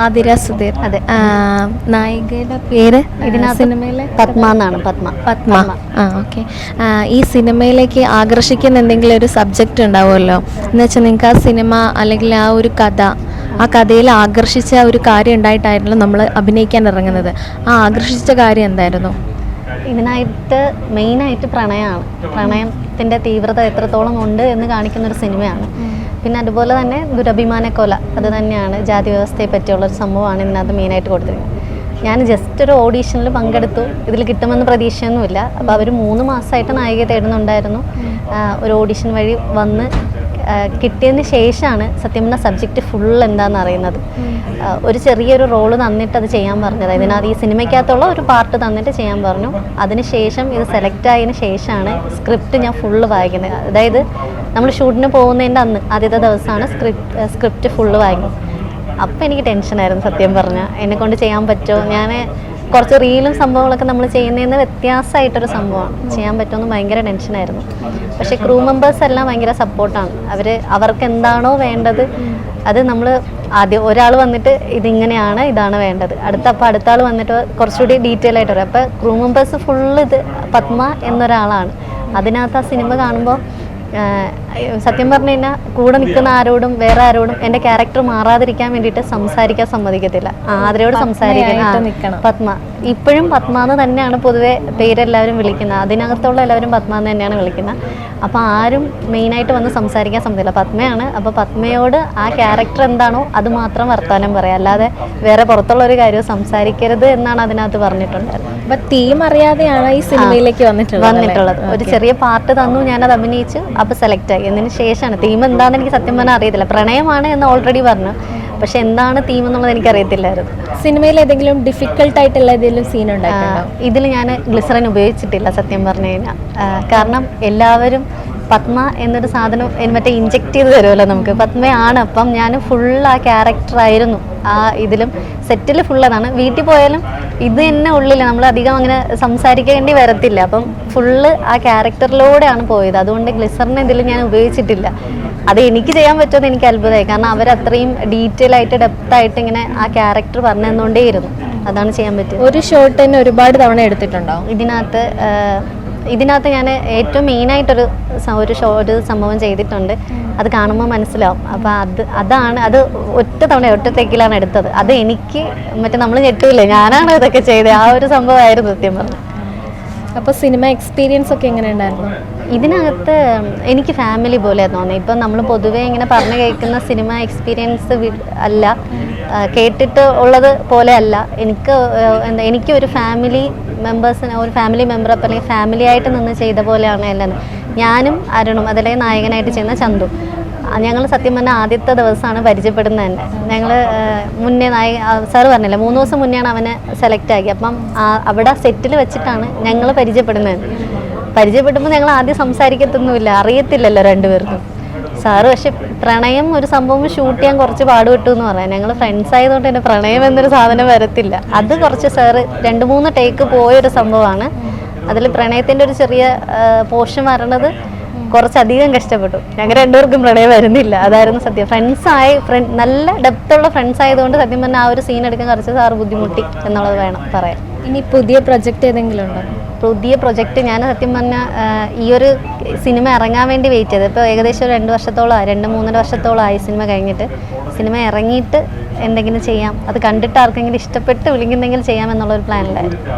ആതിര സുധീർ അതെ. നായികയുടെ പേര് സിനിമയിലെ പത്മ എന്നാണ് പത്മ. പത്മ. ആ ഓക്കെ. ഈ സിനിമയിലേക്ക് ആകർഷിക്കുന്ന എന്തെങ്കിലും ഒരു സബ്ജക്റ്റ് ഉണ്ടാവുമല്ലോ? എന്ന് വെച്ചാൽ നിങ്ങൾക്ക് ആ സിനിമ അല്ലെങ്കിൽ ആ ഒരു കഥ ആ കഥയിൽ ആകർഷിച്ച ഒരു കാര്യം ഉണ്ടായിട്ടായിരുന്നു നമ്മൾ അഭിനയിക്കാൻ ഇറങ്ങുന്നത്. ആ ആകർഷിച്ച കാര്യം എന്തായിരുന്നു? ഇതിനായിട്ട് മെയിനായിട്ട് പ്രണയമാണ് പ്രണയത്തിന്റെ തീവ്രത എത്രത്തോളം ഉണ്ട് എന്ന് കാണിക്കുന്ന ഒരു സിനിമയാണ്. പിന്നെ അതുപോലെ തന്നെ ദുരഭിമാനക്കൊല അത് തന്നെയാണ് ജാതി വ്യവസ്ഥയെ പറ്റിയുള്ള ഒരു സംഭവമാണ് ഇതിനകത്ത് മെയിനായിട്ട് കൊടുത്തിരിക്കുന്നത്. ഞാൻ ജസ്റ്റ് ഒരു ഓഡീഷനിൽ പങ്കെടുത്തു. ഇതിൽ കിട്ടുമെന്ന് പ്രതീക്ഷയൊന്നുമില്ല. അപ്പോൾ അവർ മൂന്ന് മാസമായിട്ട് നായിക തേടുന്നുണ്ടായിരുന്നു. ഒരു ഓഡീഷൻ വഴി വന്ന് കിട്ടിയതിന് ശേഷമാണ് സത്യം പറഞ്ഞാൽ സബ്ജക്റ്റ് ഫുൾ എന്താണെന്ന് അറിയുന്നത്. ഒരു ചെറിയൊരു റോൾ തന്നിട്ട് അത് ചെയ്യാൻ പറഞ്ഞത്. ഇതിനകത്ത് ഈ സിനിമയ്ക്കകത്തുള്ള ഒരു പാർട്ട് തന്നിട്ട് ചെയ്യാൻ പറഞ്ഞു. അതിനുശേഷം ഇത് സെലക്ട് ആയതിനു ശേഷമാണ് സ്ക്രിപ്റ്റ് ഞാൻ ഫുള്ള് വായിക്കുന്നത്. അതായത് നമ്മൾ ഷൂട്ടിന് പോകുന്നതിന്റെ അന്ന് ആദ്യത്തെ ദിവസമാണ് സ്ക്രിപ്റ്റ് സ്ക്രിപ്റ്റ് ഫുള്ള് വായിക്കുന്നത്. അപ്പം എനിക്ക് ടെൻഷനായിരുന്നു സത്യം പറഞ്ഞാൽ എന്നെ കൊണ്ട് ചെയ്യാൻ പറ്റുമോ? ഞാൻ കുറച്ച് റീലും സംഭവങ്ങളൊക്കെ നമ്മൾ ചെയ്യുന്നതിന് വ്യത്യാസമായിട്ടൊരു സംഭവമാണ്. ചെയ്യാൻ പറ്റുമെന്ന് ഭയങ്കര ടെൻഷനായിരുന്നു പക്ഷേ ക്രൂ മെമ്പേഴ്സ് എല്ലാം ഭയങ്കര സപ്പോർട്ടാണ് അവർ അവർക്ക് എന്താണോ വേണ്ടത് അത് നമ്മൾ ആദ്യം ഒരാൾ വന്നിട്ട് ഇതിങ്ങനെയാണ് ഇതാണ് വേണ്ടത്. അടുത്ത അപ്പോൾ അടുത്ത ആൾ വന്നിട്ട് കുറച്ചുകൂടി ഡീറ്റെയിൽ ആയിട്ട് പറയും. അപ്പോൾ ക്രൂ മെമ്പേഴ്സ് ഫുള്ള് ഇത് പത്മ എന്നൊരാളാണ്. അതിനകത്ത് ആ സിനിമ കാണുമ്പോൾ സത്യം പറഞ്ഞു കഴിഞ്ഞാൽ കൂടെ നിൽക്കുന്ന ആരോടും വേറെ ആരോടും എന്റെ ക്യാരക്ടർ മാറാതിരിക്കാൻ വേണ്ടിയിട്ട് സംസാരിക്കാൻ സമ്മതിക്കത്തില്ല. പത്മയായിട്ട് നിൽക്കണം. പത്മ. ഇപ്പോഴും പത്മ എന്ന് തന്നെയാണ് പൊതുവെ പേരെല്ലാവരും വിളിക്കുന്നത്. അതിനകത്തുള്ള എല്ലാവരും പത്മ എന്ന് തന്നെയാണ് വിളിക്കുന്നത്. അപ്പോൾ ആരും മെയിനായിട്ട് വന്ന് സംസാരിക്കാൻ സമ്മതിക്കില്ല. പത്മയാണ്. അപ്പോൾ പത്മയോട് ആ ക്യാരക്ടർ എന്താണോ അത് മാത്രം വർത്തമാനം പറയാം. അല്ലാതെ വേറെ പുറത്തുള്ള ഒരു കാര്യവും സംസാരിക്കരുത് എന്നാണ് അതിനകത്ത് പറഞ്ഞിട്ടുണ്ടായിരുന്നത്. തീം അറിയാതെയാണ് ഈ സിനിമയിലേക്ക് വന്നിട്ടുള്ളത് വന്നിട്ടുള്ളത്. ഒരു ചെറിയ പാർട്ട് തന്നു ഞാനത് അഭിനയിച്ചു അപ്പോൾ സെലക്ട് ആയി. എന്നതിന് ശേഷമാണ് തീം എന്താണെന്ന് എനിക്ക് സത്യം പറഞ്ഞാൽ അറിയത്തില്ല. പ്രണയമാണ് എന്ന് ഓൾറെഡി പറഞ്ഞു. പക്ഷെ എന്താണ് തീം എന്നുള്ളത് എനിക്ക് അറിയത്തില്ലായിരുന്നു. സിനിമയിൽ ഏതെങ്കിലും ഡിഫിക്കൽട്ട് ആയിട്ടുള്ള ഏതെങ്കിലും സീൻ ഉണ്ടായിട്ടുണ്ടോ? ഇതിൽ ഞാൻ ഗ്ലിസറിൻ ഉപയോഗിച്ചിട്ടില്ല സത്യം പറഞ്ഞു കഴിഞ്ഞാൽ കാരണം എല്ലാവരും പത്മ എന്നൊരു സാധനം മറ്റേ ഇഞ്ചെക്ട് ചെയ്ത് തരുമല്ലോ നമുക്ക്. പത്മയാണ്. അപ്പം ഞാൻ ഫുൾ ആ ക്യാരക്ടർ ആയിരുന്നു. ആ ഇതിലും സെറ്റിൽ ഫുൾ അതാണ് വീട്ടിൽ പോയാലും ഇത് തന്നെ ഉള്ളിൽ നമ്മൾ അധികം അങ്ങനെ സംസാരിക്കേണ്ടി വരത്തില്ല. അപ്പം ഫുള്ള് ആ ക്യാരക്ടറിലൂടെയാണ് പോയത്. അതുകൊണ്ട് ഗ്ലിസറിന് ഇതിൽ ഞാൻ ഉപയോഗിച്ചിട്ടില്ല. അത് എനിക്ക് ചെയ്യാൻ പറ്റുമെന്ന് എനിക്ക് അത്ഭുതമായി. കാരണം അവർ അത്രയും ഡീറ്റെയിൽ ആയിട്ട് ഡെപ്ത് ആയിട്ട് ഇങ്ങനെ ആ ക്യാരക്ടർ പറഞ്ഞു തന്നുകൊണ്ടേയിരുന്നു അതാണ് ചെയ്യാൻ പറ്റിയത്. ഒരു ഷോട്ട് തന്നെ ഒരുപാട് തവണ എടുത്തിട്ടുണ്ടോ? ഇതിനകത്ത് ഇതിനകത്ത് ഞാൻ ഏറ്റവും മെയിനായിട്ടൊരു ഒരു ഷോ ഒരു സംഭവം ചെയ്തിട്ടുണ്ട്. അത് കാണുമ്പോൾ മനസ്സിലാവും. അപ്പോൾ അത് അതാണ് അത് ഒറ്റ തവണ ഒറ്റ തെക്കിലാണ് എടുത്തത്. അത് എനിക്ക് മറ്റേ നമ്മൾ ഞെട്ടില്ലേ? ഞാനാണ് ഇതൊക്കെ ചെയ്തത് ആ ഒരു സംഭവമായിരുന്നു സത്യം പറഞ്ഞു. അപ്പൊ സിനിമ എക്സ്പീരിയൻസ് ഒക്കെ എങ്ങനെ ഉണ്ടായിരുന്നു? ഇതിനകത്ത് എനിക്ക് ഫാമിലി പോലെ തോന്നി. ഇപ്പം നമ്മൾ പൊതുവേ ഇങ്ങനെ പറഞ്ഞു കേൾക്കുന്ന സിനിമ എക്സ്പീരിയൻസ് അല്ല. കേട്ടിട്ട് ഉള്ളത് പോലെയല്ല എനിക്ക് എന്താ എനിക്ക് ഒരു ഫാമിലി മെമ്പേഴ്സിന് ഒരു ഫാമിലി മെമ്പർ അപ്പം അല്ലെങ്കിൽ ഫാമിലി ആയിട്ട് നിന്ന് ചെയ്ത പോലെയാണ് എല്ലാം ഞാനും അരുണും അതല്ലെങ്കിൽ നായകനായിട്ട് ചെയ്യുന്ന ചന്തു. ഞങ്ങൾ സത്യം പറഞ്ഞാൽ ആദ്യത്തെ ദിവസമാണ് പരിചയപ്പെടുന്നത് തന്നെ ഞങ്ങൾ മുന്നേ നായ സാറ് പറഞ്ഞില്ല മൂന്ന് ദിവസം മുന്നെയാണ് അവനെ സെലക്ട് ആക്കി. അപ്പം അവിടെ സെറ്റിൽ വെച്ചിട്ടാണ് ഞങ്ങൾ പരിചയപ്പെടുന്നത്. പരിചയപ്പെടുമ്പോൾ ഞങ്ങൾ ആദ്യം സംസാരിക്കത്തൊന്നുമില്ല. അറിയത്തില്ലല്ലോ രണ്ടുപേർക്കും. സാറ് പക്ഷെ പ്രണയം ഒരു സംഭവം ഷൂട്ട് ചെയ്യാൻ കുറച്ച് പാടുപെട്ടു എന്ന് പറയാം ഞങ്ങൾ ഫ്രണ്ട്സ് ആയതുകൊണ്ട് തന്നെ പ്രണയം എന്നൊരു സാധനം വരത്തില്ല. അത് കുറച്ച് സാറ് രണ്ട് മൂന്ന് ടേക്ക് പോയൊരു സംഭവമാണ്. അതിൽ പ്രണയത്തിന്റെ ഒരു ചെറിയ പോഷൻ വരണത് കുറച്ചധികം കഷ്ടപ്പെട്ടു. ഞങ്ങൾ രണ്ടുപേർക്കും പ്രണയം വരുന്നില്ല. അതായിരുന്നു സത്യം. ഫ്രണ്ട്സ് ആയി ഫ്രണ്ട് നല്ല ഡെപ്തുള്ള ഫ്രണ്ട്സ് ആയതുകൊണ്ട് സത്യം പറഞ്ഞാൽ ആ ഒരു സീൻ എടുക്കാൻ കുറച്ച് സാറ് ബുദ്ധിമുട്ടി എന്നുള്ളത് വേണം പറയാൻ. ഇനി പുതിയ പ്രൊജക്റ്റ് ഏതെങ്കിലും ഉണ്ടോ? പുതിയ പ്രൊജക്റ്റ് ഞാൻ സത്യം പറഞ്ഞാൽ ഈ ഒരു സിനിമ ഇറങ്ങാൻ വേണ്ടി വെയിറ്റ് ചെയ്തത്. ഇപ്പോൾ ഏകദേശം രണ്ട് വർഷത്തോളമായി രണ്ട് മൂന്നര വർഷത്തോളമായി സിനിമ കഴിഞ്ഞിട്ട്. സിനിമ ഇറങ്ങിയിട്ട് എന്തെങ്കിലും ചെയ്യാം. അത് കണ്ടിട്ട് ആർക്കെങ്കിലും ഇഷ്ടപ്പെട്ട് വിളിക്കുന്നെങ്കിൽ ചെയ്യാം എന്നുള്ള ഒരു പ്ലാനിലായിരുന്നു